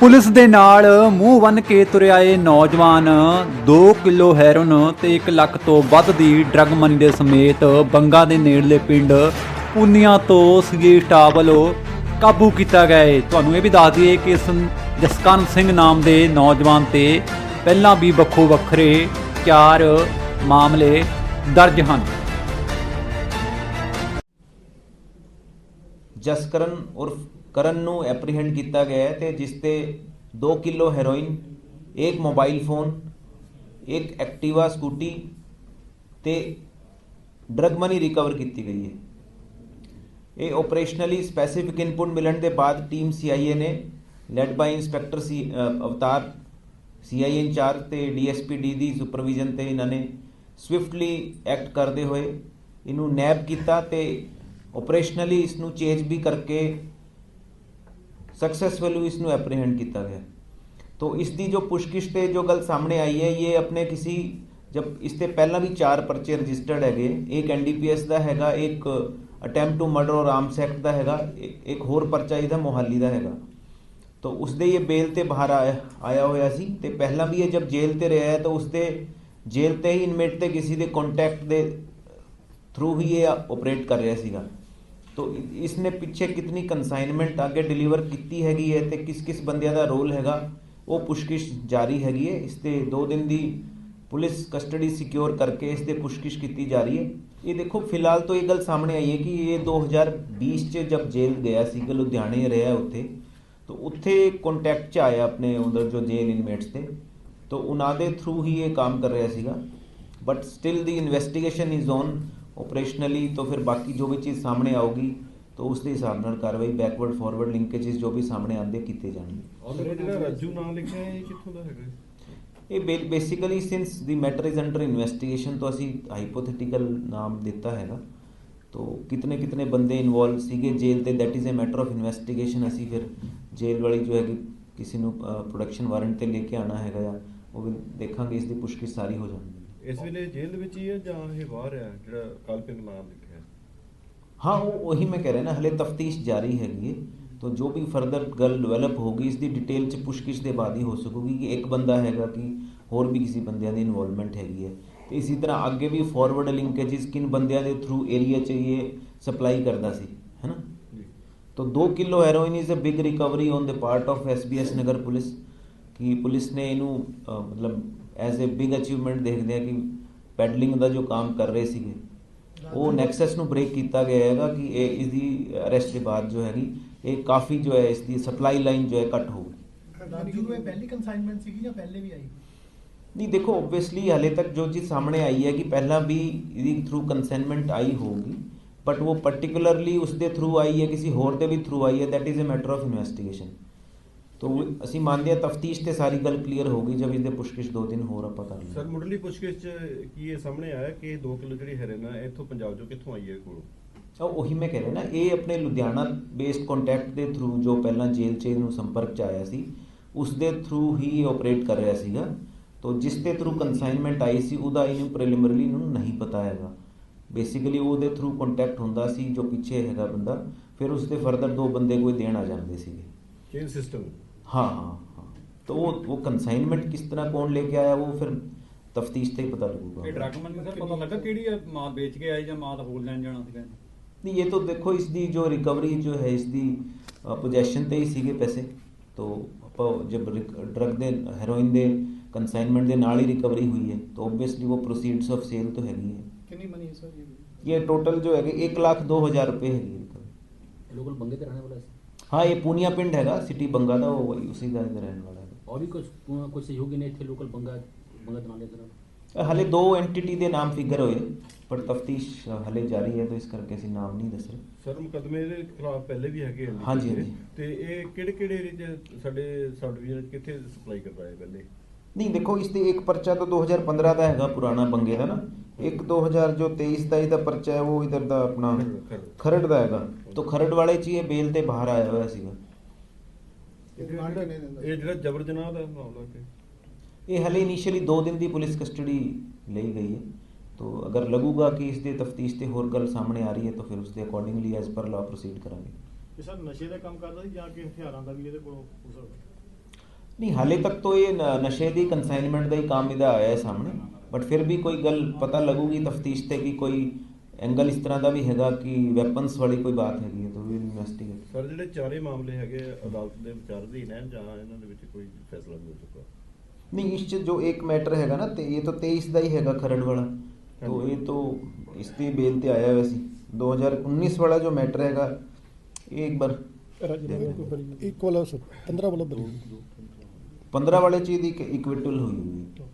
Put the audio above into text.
Police ਦੇ ਨਾਲ ਮੂੰਹ ਬੰਨ ਕੇ ਤੁਰਿਆ ਇਹ ਨੌਜਵਾਨ। 2 ਕਿਲੋ ਹੈਰੋਨ ਤੇ 1 ਲੱਖ ਤੋਂ ਵੱਧ ਦੀ ਡਰੱਗ ਮਨੀ ਦੇ ਸਮੇਤ ਬੰਗਾ ਦੇ ਨੇੜਲੇ ਪਿੰਡ ਪੁੰਨੀਆਂ ਤੋਂ ਸੀਏ ਸਟਾਫ ਵੱਲੋਂ ਕਾਬੂ ਕੀਤਾ ਗਿਆ ਏ। ਤੁਹਾਨੂੰ ਇਹ ਵੀ ਦੱਸ ਦਈਏ ਕਿ ਇਸ ਜਸਕਰਨ ਸਿੰਘ ਨਾਮ ਦੇ ਨੌਜਵਾਨ ਤੇ ਪਹਿਲਾਂ ਵੀ ਵੱਖੋ ਵੱਖਰੇ ਚਾਰ ਮਾਮਲੇ ਦਰਜ ਹਨ। ਜਸਕਰਨ ਉਰਫ ਕਰਨ ਨੂੰ ਐਪਰੀਹੈਂਡ ਕੀਤਾ ਗਿਆ ਹੈ ਤੇ ਜਿਸ ਤੇ 2 ਕਿਲੋ ਹੈਰੋਇਨ ਇੱਕ ਮੋਬਾਈਲ ਫੋਨ ਇੱਕ ਐਕਟਿਵਾ ਸਕੂਟੀ ਤੇ ਡਰਗ ਮਨੀ ਰਿਕਵਰ ਕੀਤੀ ਗਈ ਹੈ। ਇਹ ਆਪਰੇਸ਼ਨਲੀ ਸਪੈਸੀਫਿਕ ਇਨਪੁਟ ਮਿਲਣ ਦੇ ਬਾਅਦ ਟੀਮ ਸੀਆਈਏ ਨੇ led by inspector C uh, Avtar CIA incharge ਤੇ ਡੀਐਸਪੀ ਡੀ ਦੀ ਸੁਪਰਵਿਜ਼ਨ ਤੇ ਇਹਨਾਂ ਨੇ ਸਵਿਫਟਲੀ ਐਕਟ ਕਰਦੇ ਹੋਏ ਇਹਨੂੰ ਨੈਪ ਕੀਤਾ ਤੇ ਆਪਰੇਸ਼ਨਲੀ ਇਸ ਨੂੰ ਚੇਂਜ ਵੀ ਕਰਕੇ सक्सेस वैल्यू ਇਸ ਨੂੰ ਐਪਰੀਹੈਂਡ ਕੀਤਾ ਗਿਆ। तो इसकी जो पुशकिश से जो गल सामने आई है ये अपने किसी जब इससे पहला भी चार परचे रजिस्टर्ड है एक एन डी पी एस का हैगा एक ਅਟੈਂਪਟ ਟੂ ਮਰਡਰ ਔਰ ਆਰਮਸ ਐਕਟ ਦਾ ਹੈਗਾ ਇੱਕ ਹੋਰ ਪਰਚਾ ਇਹਦਾ ਮੁਹਾਲੀ ਦਾ ਹੈਗਾ। ਤਾਂ ਉਸ ਦੇ ਇਹ ਬੇਲ ਤੇ ਬਾਹਰ ਆਇਆ ਹੋਇਆ ਸੀ ਤੇ ਪਹਿਲਾਂ ਵੀ ਇਹ ਜਦ ਜੇਲ੍ਹ ਤੇ ਰਿਹਾ ਹੈ, ਤਾਂ ਉਸ ਦੇ ਜੇਲ੍ਹ ਤੇ ਹੀ ਇਨਮੇਟ ਤੇ ਕਿਸੇ ਦੇ ਕੰਟੈਕਟ ਦੇ ਥਰੂ ਹੀ ਇਹ ਆਪਰੇਟ ਕਰ ਰਿਹਾ ਸੀਗਾ। ਤੋ ਇ- ਇਸਨੇ ਪਿੱਛੇ ਕਿਤਨੀ ਕੰਸਾਈਨਮੈਂਟ ਅੱਗੇ ਡਿਲੀਵਰ ਕੀਤੀ ਹੈਗੀ ਹੈ ਤੇ ਕਿਸ ਕਿਸ ਬੰਦਿਆਂ ਦਾ ਰੋਲ ਹੈਗਾ ਉਹ ਪੁਸ਼ਕਿਸ਼ ਜਾਰੀ ਹੈਗੀ ਹੈ ਇਸ ਤੇ 2 ਦਿਨ ਦੀ ਪੁਲਿਸ ਕਸਟਡੀ ਸਿਕਿਉਰ ਕਰਕੇ ਇਸ ਤੇ ਪੁਸ਼ਕਿਸ਼ ਕੀਤੀ ਜਾ ਰਹੀ ਹੈ ਇਹ ਦੇਖੋ ਫਿਲਹਾਲ ਤਾਂ ਇਹ ਗੱਲ ਸਾਹਮਣੇ ਆਈ ਹੈ ਕਿ ਇਹ 2020 ਚ ਜਬ ਜੇਲ੍ਹ ਗਿਆ ਸੀ ਕਿ ਲੁਧਿਆਣੇ ਰਿਹਾ ਉੱਥੇ ਤੋ ਉੱਥੇ ਕੰਟੈਕਟ ਚ ਆਇਆ ਆਪਣੇ ਉਧਰ ਜੋ ਜੇਲ੍ਹ ਇਨਮੇਟਸ ਤੇ ਤੋ ਉਹਨਾਂ ਦੇ ਥਰੂ ਹੀ ਇਹ ਕੰਮ ਕਰ ਰਿਹਾ ਸੀਗਾ but still the investigation is on operationally ਤੋਂ ਫਿਰ ਬਾਕੀ ਜੋ ਵੀ ਚੀਜ਼ ਸਾਹਮਣੇ ਆਊਗੀ ਤਾਂ ਉਸ ਦੇ ਹਿਸਾਬ ਨਾਲ ਕਾਰਵਾਈ ਬੈਕਵਰਡ ਫਾਰਵਰਡ ਲਿੰਕੇजेस ਜੋ ਵੀ ਸਾਹਮਣੇ ਆਉਂਦੇ ਕੀਤੇ ਜਾਣਗੇ। ਔਰ ਜਿਹੜਾ ਰੱਜੂ ਨਾਂ ਲਿਖਿਆ ਇਹ ਕਿੱਥੋਂ ਦਾ ਹੈਗਾ? ਇਹ basically since the matter is under investigation ਤੋਂ ਅਸੀਂ ਹਾਈਪੋਥੈਟੀਕਲ ਨਾਮ ਦਿੱਤਾ ਹੈਗਾ। ਤੋ ਕਿਤਨੇ ਕਿਤਨੇ ਬੰਦੇ ਇਨਵੋਲਵ ਸੀਗੇ ਜੇਲ੍ਹ ਤੇ that is uh matter of investigation ਅਸੀਂ ਫਿਰ ਜੇਲ੍ਹ ਵਾਲੀ ਜੋ ਹੈ ਕਿ ਕਿਸੇ ਨੂੰ ਪ੍ਰੋਡਕਸ਼ਨ ਵਾਰੰਟ ਤੇ ਲੈ ਕੇ ਆਣਾ ਹੈਗਾ ਆ ਉਹ ਦੇਖਾਂਗੇ ਇਸ ਦੀ ਪੁਸ਼ਕਿਸ਼ ਸਾਰੀ ਹੋ ਜਾਣੀ ਇਸ ਵੇਲੇ ਜੇਲ੍ਹ ਵਿੱਚ ਹੀ ਹੈ ਜਾਂ ਇਹ ਬਾਹਰ ਹੈ ਜਿਹੜਾ ਕਾਲਪਿਕ ਨਾਮ ਲਿਖਿਆ ਹਾਂ? ਉਹ ਉਹੀ ਮੈਂ ਕਹਿ ਰਿਹਾ ਨਾ ਹਲੇ ਤਫਤੀਸ਼ ਜਾਰੀ ਹੈਗੀ ਹੈ। ਤੋਂ ਜੋ ਵੀ ਫਰਦਰ ਗੱਲ ਡਿਵੈਲਪ ਹੋਗੀ ਇਸ ਦੀ ਡਿਟੇਲ ਚ ਪੁਸ਼ਕਿਸ਼ ਦੇ ਬਾਅਦ ਹੀ ਹੋ ਸਕੂਗੀ ਕਿ ਇੱਕ ਬੰਦਾ ਹੈਗਾ ਕਿ ਹੋਰ ਵੀ ਕਿਸੇ ਬੰਦਿਆਂ ਦੀ ਇਨਵੋਲਵਮੈਂਟ ਹੈਗੀ ਹੈ। ਤੇ ਇਸੇ ਤਰ੍ਹਾਂ ਅੱਗੇ ਵੀ ਫਾਰਵਰਡ ਲਿੰਕੇजेस ਕਿਨ ਬੰਦਿਆਂ ਦੇ ਥਰੂ ਏਰੀਆ ਚ ਸਪਲਾਈ ਕਰਦਾ ਸੀ ਹੈਨਾ तो दो kilo heroin is a big recovery on the part of S B S Nagar police कि पुलिस ने ਐਜ਼ ਅ ਬਿਗ ਅਚੀਵਮੈਂਟ ਦੇਖਦੇ ਆ ਕਿ ਪੈਡਲਿੰਗ ਦਾ ਜੋ ਕੰਮ ਕਰ ਰਹੇ ਸੀਗੇ ਉਹ ਨੈਕਸਸ ਨੂੰ ਬ੍ਰੇਕ ਕੀਤਾ ਗਿਆ ਹੈਗਾ ਕਿ ਇਹ ਇਸ ਦੀ ਅਰੈਸਟ ਦੇ ਬਾਅਦ ਜੋ ਹੈਗੀ ਇਹ ਕਾਫੀ ਜੋ ਹੈ ਇਸ ਦੀ ਸਪਲਾਈ ਲਾਈਨ ਜੋ ਹੈ ਕੱਟ ਹੋਊਗੀ ਰਾਜੂ ਨੂੰ ਇਹ ਪਹਿਲੀ ਕਨਸਾਈਨਮੈਂਟ ਸੀਗੀ ਜਾਂ ਪਹਿਲੇ ਵੀ ਆਈ? ਨਹੀਂ ਦੇਖੋ ਓਬਵੀਅਸਲੀ ਹਲੇ ਤੱਕ ਜੋ ਚੀਜ਼ ਸਾਹਮਣੇ ਆਈ ਹੈ ਕਿ ਪਹਿਲਾਂ ਵੀ ਇਹਦੀ ਥਰੂ ਕੰਸੈਂਟਮੈਂਟ ਆਈ ਹੋਊਗੀ ਬਟ ਉਹ ਪਾਰਟਿਕੂਲਰਲੀ ਉਸ ਦੇ ਥਰੂ ਆਈ ਹੈ ਕਿਸੇ ਹੋਰ ਦੇ ਵੀ ਥਰੂ ਆਈ ਹੈ that is uh matter of investigation ਤੋ ਅਸੀਂ ਮੰਨਦੇ ਹਾਂ ਤਫਤੀਸ਼ ਤੇ ਸਾਰੀ ਗੱਲ ਕਲੀਅਰ ਹੋਗੀ ਜਬ ਇਹਦੇ ਪੁੱਛਗਿੱਛ ਦੋ ਦਿਨ ਹੋਰ ਆਪਾਂ ਕਰ ਸਰ ਮੁੱਢਲੀ ਪੁੱਛਗਿੱਛ ਚ ਕੀ ਇਹ ਸਾਹਮਣੇ ਆਇਆ ਕਿ 2 ਕਿਲੋ ਜਿਹੜੀ ਹੈਰੋਇਨ ਹੈ ਇੱਥੋਂ ਪੰਜਾਬ ਚੋਂ ਕਿੱਥੋਂ ਆਈ ਹੈ ਕੋਲੋਂ? ਉਹ ਉਹੀ ਮੈਂ ਕਹਿ ਰਿਹਾ ਨਾ ਇਹ ਆਪਣੇ ਲੁਧਿਆਣਾ ਬੇਸਡ ਕੰਟੈਕਟ ਦੇ ਥਰੂ ਜੋ ਪਹਿਲਾਂ ਜੇਲ੍ਹ 'ਚ ਇਹਨੂੰ ਸੰਪਰਕ 'ਚ ਆਇਆ ਸੀ ਉਸ ਦੇ ਥਰੂ ਹੀ ਆਪਰੇਟ ਕਰ ਰਿਹਾ ਸੀਗਾ। ਤੋ ਜਿਸ ਦੇ ਥਰੂ ਕੰਸਾਈਨਮੈਂਟ ਆਈ ਸੀ ਉਹਦਾ ਇਹਨੂੰ ਪ੍ਰੀਲਿਮਿਨਰੀ ਨੂੰ ਨਹੀਂ ਪਤਾ ਹੈਗਾ। ਬੇਸਿਕਲੀ ਉਹਦੇ ਥਰੂ ਕੰਟੈਕਟ ਹੁੰਦਾ ਸੀ ਜੋ ਪਿੱਛੇ ਹੈਗਾ ਬੰਦਾ ਫਿਰ ਉਸ ਦੇ ਫਰਦਰ ਦੋ ਬੰਦੇ ਕੋਈ ਦੇਣ ਆ ਜਾਂਦੇ ਸੀਗੇ। ਚੇਨ ਸਿਸਟਮ हाँ हाँ हाँ तो वो वो कंसाइनमेंट किस तरह कौन लेके आया वो फिर तफ्तीश से ही पता ਇਹ लगेगा ਡਰੱਗ ਮਨੀ ਸਰ ਪਤਾ ਲੱਗਾ ਕਿਹੜੀ ਹੈ ਮਾਲ ਵੇਚ ਕੇ ਆਈ ਜਾਂ ਮਾਲ ਹੋਰ ਲੈਣ ਜਾਣਾ ਸੀਗਾ नहीं ये तो देखो इसकी जो रिकवरी जो है इसकी पोजेशन ਤੇ ਹੀ ਸੀਗੇ ਪੈਸੇ तो ਆਪਾਂ जब ड्रग ਦੇ ਹੈਰੋਇਨ ਦੇ ਕੰਸਾਈਨਮੈਂਟ ਦੇ ਨਾਲ ਹੀ ਰਿਕਵਰੀ ਹੋਈ ਹੈ तो ऑब्वियसली वो प्रोसीड्स ऑफ सेल तो हैगी है ਕਿੰਨੀ ਮਨੀ ਹੈ ਸਰ ਇਹ ये टोटल जो है एक लाख दो हजार रुपये हैगी रिकवरी लोकल बंगे के रहने वाला है हाँ ये पूनिया पिंड हैगा सिटी बंगा था वो वही उसी का इधर रहने वाला है और भी कुछ कोई सहयोगी नहीं थे लोकल बंगा बंगा दनाले तरफ ਹਲੇ ਦੋ ਐਂਟੀਟੀ ਦੇ ਨਾਮ ਫਿਗਰ ਹੋਏ ਪਰ ਤਫਤੀਸ਼ ਹਲੇ ਜਾਰੀ ਹੈ ਤਾਂ ਇਸ ਕਰਕੇ ਅਸੀਂ ਨਾਮ ਨਹੀਂ ਦੱਸ ਰਹੇ ਸਰ ਮੁਕਦਮੇ ਦੇ ਖਿਲਾਫ ਪਹਿਲੇ ਵੀ ਹੈਗੇ ਆ ਹਾਂਜੀ, ਹਾਂਜੀ। ਤੇ ਇਹ ਕਿਹੜੇ ਕਿਹੜੇ ਏਰੀਆ 'ਚ ਸਾਡੇ ਸਬ ਡਿਵੀਜ਼ਨ 'ਚ ਕਿੱਥੇ ਸਪਲਾਈ ਕਰਦਾ ਹੈ ਪਹਿਲੇ ਨਹੀਂ ਦੇਖੋ ਇਸ ਤੇ ਇੱਕ ਪਰਚਾ ਤਾਂ 2015 ਦਾ ਹੈਗਾ ਪੁਰਾਣਾ ਬੰਗੇ ਦਾ ਨਾ ਇੱਕ 2000 ਜੋ 23 ਦਾ ਇਹਦਾ ਪਰਚਾ ਹੈ ਉਹ ਇਧਰ ਦਾ ਆਪਣਾ ਖਰੜ। ਖਰੜ ਦਾ ਹੈਗਾ ਤਾਂ ਖਰੜ ਵਾਲੇ ਚ ਹੀ ਇਹ ਬੇਲ ਤੇ ਬਾਹਰ ਆਇਆ ਹੋਇਆ ਸੀਗਾ ਇਹ ਰਿਮਾਂਡ ਕਿੰਨੇ ਦਿਨ ਦਾ ਇਹ ਜਿਹੜਾ ਜਬਰ ਜਨਾਹ ਦਾ ਮਾਮਲਾ ਕਿ ਇਹ ਹਲੇ ਇਨੀਸ਼ੀਅਲੀ 2 ਦਿਨ ਦੀ ਪੁਲਿਸ ਕਸਟਡੀ ਲਈ ਗਈ ਹੈ तो अगर लगूगा कि इस दे तफ्तीश ਤੇ ਹੋਰ ਗੱਲ ਸਾਹਮਣੇ ਆ ਰਹੀ ਹੈ ਤਾਂ ਫਿਰ ਉਸ ਦੇ ਅਕੋਰਡਿੰਗਲੀ ਐਜ਼ ਪਰ ਲਾ ਪ੍ਰੋਸੀਡ ਕਰਾਂਗੇ ਇਹ ਸਰ ਨਸ਼ੇ ਦਾ ਕੰਮ ਕਰਦਾ ਸੀ ਜਾਂ ਕਿ ਹਥਿਆਰਾਂ ਦਾ ਵੀ ਇਹਦੇ ਕੋਲੋਂ ਹੋ ਸਕਦਾ ਨਹੀਂ ਹਾਲੇ ਤੱਕ ਤਾਂ ਇਹ ਨ- ਨਸ਼ੇ ਦੀ ਕਨਸਾਈਨਮੈਂਟ ਦਾ ਹੀ ਕੰਮ ਇਹਦਾ ਆਇਆ ਹੈ ਸਾਹਮਣੇ ਬਟ ਫਿਰ ਵੀ ਕੋਈ ਗੱਲ ਪਤਾ ਲੱਗੂਗੀ ਤਫਤੀਸ਼ ਤੇ ਕਿ ਕੋਈ ਐਂਗਲ ਇਸ ਤਰ੍ਹਾਂ ਦਾ ਵੀ ਹੈਗਾ ਕਿ ਵੈਪਨਸ ਵਾਲੀ ਕੋਈ ਬਾਤ ਹੈਗੀ ਹੈ ਤਾਂ ਵੀ ਇਨਵੈਸਟੀਗੇਟ ਸਰ ਜਿਹੜੇ ਚਾਰੇ ਮਾਮਲੇ ਹੈਗੇ ਆ, ਅਦਾਲਤ ਦੇ ਵਿਚਾਰ ਅਧੀਨ ਹੈ ਜਾਂ ਇਹਨਾਂ ਦੇ ਵਿੱਚ ਕੋਈ ਫੈਸਲਾ ਵੀ ਹੋ ਚੁੱਕਾ नहीं इस जो एक मैटर हैगा ना ते, ये तो तेईस का ही हैगा खरड़ वाला तो ये तो इसकी बेल ते आया वैसे 2019 वाला जो मैटर हैगा ये एक बार ਇੱਕ ਵਾਲਾ 15 ਵਾਲਾ ਬਰੀ पंद्रह वाले चीज एक इक्विटल हुई हुई है